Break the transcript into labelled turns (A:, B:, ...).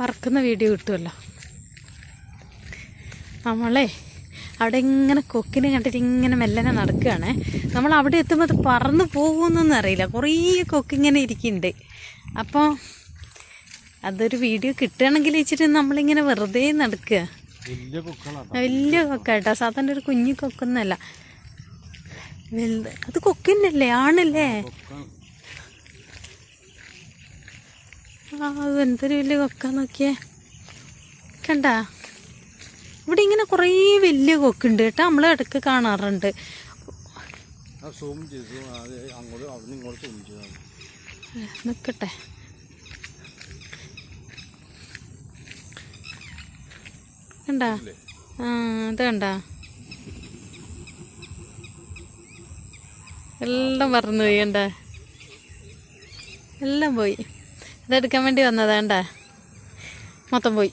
A: പറക്കുന്ന വീഡിയോ കിട്ടുമല്ലോ. നമ്മളെ അവിടെ ഇങ്ങനെ കൊക്കിനെ കണ്ടിട്ട് ഇങ്ങനെ മെല്ലനെ നടക്കുകയാണേ. നമ്മൾ അവിടെ എത്തുമ്പോൾ അത് പറന്ന് പോകുമെന്നൊന്നും അറിയില്ല. കുറേ കൊക്കിങ്ങനെ ഇരിക്കുന്നുണ്ട്. അപ്പോൾ അതൊരു വീഡിയോ കിട്ടുകയാണെങ്കിൽ വെച്ചിട്ട് നമ്മളിങ്ങനെ വെറുതെ നടക്കുക.
B: വലിയ
A: കൊക്കാട്ടോ സാധാരണ ഒരു കുഞ്ഞു കൊക്കൊന്നല്ല. വലുത്. അത് കൊക്കന്നല്ലേ ആണല്ലേ ആ അത് എന്തൊരു വലിയ കൊക്ക നോക്കിയേ. കണ്ട? ഇവിടെ ഇങ്ങനെ കുറേ വലിയ കൊക്കുണ്ട് കേട്ടോ. നമ്മൾ ഇടയ്ക്ക് കാണാറുണ്ട്. നിൽക്കട്ടെ കണ്ട? ആ ഇത് കണ്ട? എല്ലാം പറന്നു പോയി കണ്ട? എല്ലാം പോയി. ഇതെടുക്കാൻ വേണ്ടി വന്നതാണ്ടാ മൊത്തം പോയി.